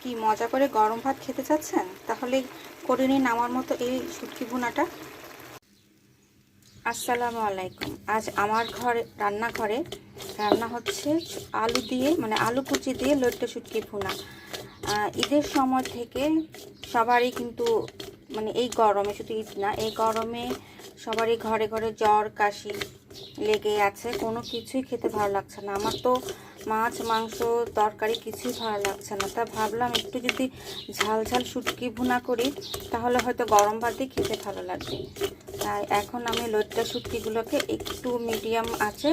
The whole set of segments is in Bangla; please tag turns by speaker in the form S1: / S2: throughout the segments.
S1: কি মজা করে গরম ভাত খেতে চাচ্ছেন? তাহলে করে নিন আমার মতো এই শুটকি ভুনাটা। আসসালামু আলাইকুম। আজ আমার ঘরে, রান্নাঘরে রান্না হচ্ছে আলু দিয়ে মানে আলু কুচি দিয়ে লট্টে শুটকি ভুনা। ঈদের সময় থেকে সবারই কিন্তু মানে এই গরমে, শুধু ঈদ না, এই গরমে সবারই ঘরে ঘরে জ্বর, কাশি লেগে আছে। কোনো কিছুই খেতে ভালো লাগছে না। আমার তো মাছ, মাংস, তরকারি কিছুই ভালো লাগছে না। তা ভাবলাম একটু যদি ঝাল ঝাল শুটকি ভুনা করি, তাহলে হয়তো গরম ভাতে খেতে ভালো লাগবে। তাই এখন আমি লইট্টা শুটকিগুলোকে একটু মিডিয়াম আছে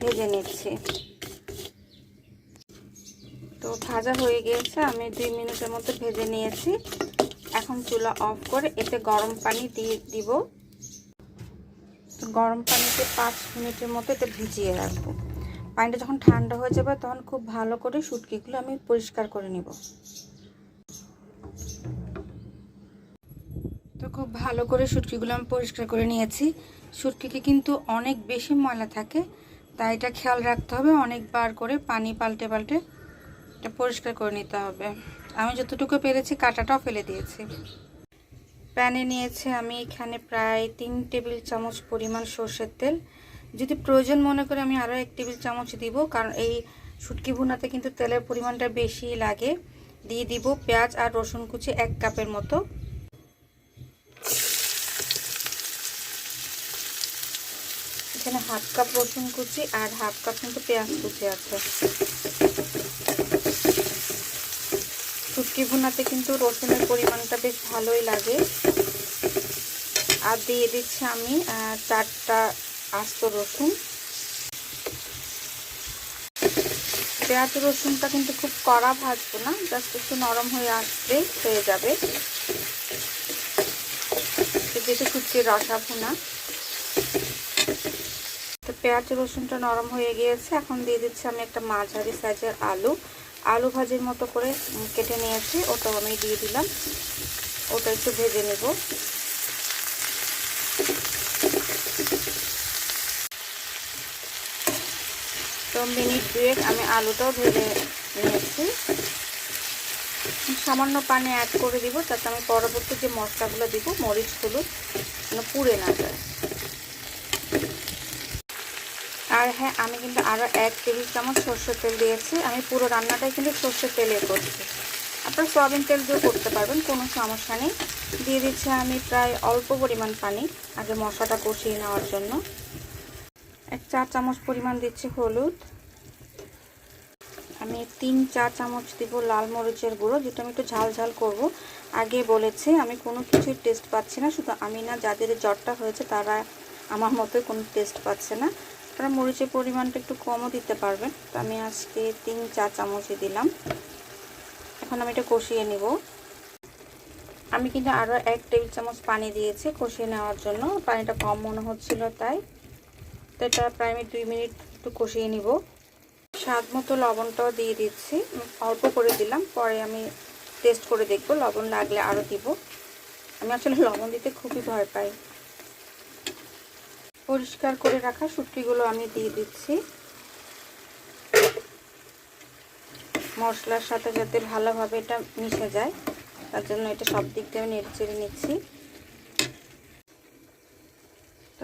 S1: ভেজে নিচ্ছি। তো ভাজা হয়ে গিয়েছে, আমি দুই মিনিটের মতো ভেজে নিয়েছি। এখন চুলা অফ করে এতে গরম পানি দিয়ে দিব। গরম পানিতে পাঁচ মিনিটের মতো এতে ভিজিয়ে রাখব। পানিটা যখন ঠান্ডা হয়ে যাবে, তখন খুব ভালো করে শুটকিগুলো আমি পরিষ্কার করে নিব। তো খুব ভালো করে শুটকিগুলো আমি পরিষ্কার করে নিয়েছি। শুটকিকে কিন্তু অনেক বেশি ময়লা থাকে, তাই এটা খেয়াল রাখতে হবে। অনেকবার করে পানি পাল্টে পাল্টে এটা পরিষ্কার করে নিতে হবে। আমি যতটুকু পেরেছি কাঁটাটাও ফেলে দিয়েছি। প্যানে নিয়েছে আমি এখানে প্রায় তিন টেবিল চামচ পরিমাণ সর্ষের তেল। যদি প্রয়োজন মনে করে আমি আরও এক টেবিল চামচ দিব, কারণ এই শুটকি ভুনাতে কিন্তু তেলের পরিমাণটা বেশি লাগে। দিয়ে দিব পেঁয়াজ আর রসুন কুচি এক কাপের মতো। এখানে হাফ কাপ রসুন কুচি আর হাফ কাপ কিন্তু পেঁয়াজ কুচি আছে। শুটকি ভুনাতে কিন্তু রসুনের পরিমাণটা বেশ ভালোই লাগে। আর দিয়ে দিচ্ছি আমি চারটা আস্ত রসুন। পেঁয়াজ রসুনটা কিন্তু খুব কড়া ভাজবো না, জাস্ট একটু নরম হয়ে আসবে, হয়ে যাবে। যেটা শুটকির রসা ভুনা তো পেঁয়াজ রসুনটা নরম হয়ে গিয়েছে, এখন দিয়ে দিচ্ছি আমি একটা মাঝারি সাইজের আলু। আলু ভাজির মতো করে কেটে নিয়েছি, ওটাও আমি দিয়ে দিলাম। ওটা একটু ভেজে নেব। তো মিনিট দুয়েক আমি আলুটাও ভেজে নিয়েছি। সামান্য পানি অ্যাড করে দিব, যাতে আমি পরবর্তী যে মশলাগুলো দিব মরিচ হলুদ যেন পুড়ে না যায়। আর হ্যাঁ আমি কিন্তু আরও এক টেবিল চামচ সর্ষের তেল দিয়েছি। আমি পুরো রান্নাটাই কিন্তু সর্ষের তেলে করছি। আপনারা সয়াবিন তেল দিয়েও করতে পারবেন, কোনো সমস্যা নেই। দিয়ে দিচ্ছি আমি প্রায় অল্প পরিমাণ পানি, আগে মশলাটা কষিয়ে নেওয়ার জন্য। এক চা চামচ পরিমাণ দিচ্ছি হলুদ। আমি তিন চা চামচ দিব লাল মরিচের গুঁড়ো, যেটা আমি একটু ঝাল ঝাল করব। আগে বলেছি, আমি কোনো কিছুই টেস্ট পাচ্ছি না, শুধু আমি না যাদের জ্বরটা হয়েছে, তারা আমার মতোই কোনো টেস্ট পাচ্ছে না। আপনারা মরিচের পরিমাণটা একটু কমও দিতে পারবেন। তো আমি আজকে তিন চা চামচই দিলাম। এখন আমি এটা কষিয়ে নিব। আমি কিন্তু আরও এক টেবিল চামচ পানি দিয়েছি কষিয়ে নেওয়ার জন্য। পানিটা কম মনে হচ্ছিল তাই। এটা প্রায় আমি দুই মিনিট একটু কষিয়ে নিব। স্বাদ মতো লবণটাও দিয়ে দিচ্ছি। অল্প করে দিলাম, পরে আমি টেস্ট করে দেখব, লবণ লাগলে আরও দিব। আমি আসলে লবণ দিতে খুবই ভয় পাই। পরিষ্কার করে রাখা শুটকিগুলো আমি দিয়ে দিচ্ছি। মশলার সাথে যাতে ভালোভাবে এটা মিশে যায়, তার জন্য এটা সব দিক দিয়ে নেড়ে চেড়ে নিচ্ছি।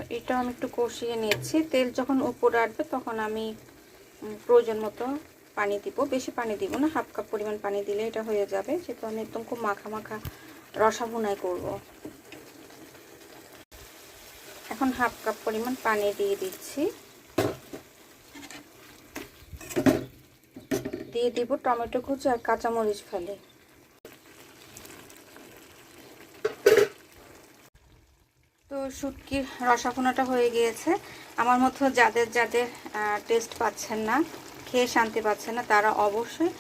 S1: তো এটা আমি একটু কষিয়ে নিয়েছি। তেল যখন উপরে আসবে তখন আমি প্রয়োজন মতো পানি দিব। বেশি পানি দিব না, হাফ কাপ পরিমাণ পানি দিলে এটা হয়ে যাবে। যেহেতু আমি একদম খুব মাখা মাখা রসা ভুনাই করব। এখন হাফ কাপ পরিমাণ পানি দিয়ে দিচ্ছি। দিয়ে দিব টমেটো কুচি আর কাঁচামরিচ ফেলে। তো শুটকির রসাফোনাটা হয়ে গিয়েছে। আমার মতো যাদের যাদের টেস্ট পাচ্ছেন না, খেয়ে শান্তি পাচ্ছেন না, তারা অবশ্যই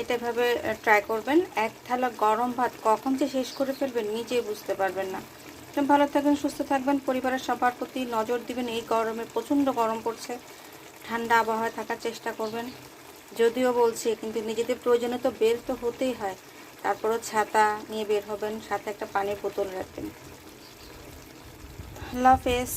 S1: এটা এভাবে ট্রাই করবেন। এক থালা গরম ভাত কখন যে শেষ করে ফেলবেন নিজেই বুঝতে পারবেন না। তো ভালো থাকবেন, সুস্থ থাকবেন। পরিবারের সবার প্রতি নজর দিবেন, এই গরমে প্রচণ্ড গরম পড়ছে। ঠান্ডা আবহাওয়ায় থাকার চেষ্টা করবেন। যদিও বলছি, কিন্তু নিজেদের প্রয়োজনে তো বের তো হতেই হয়। তারপরও ছাতা নিয়ে বের হবেন, সাথে একটা পানির বোতল রাখবেন। আল্লাহ হাফেজ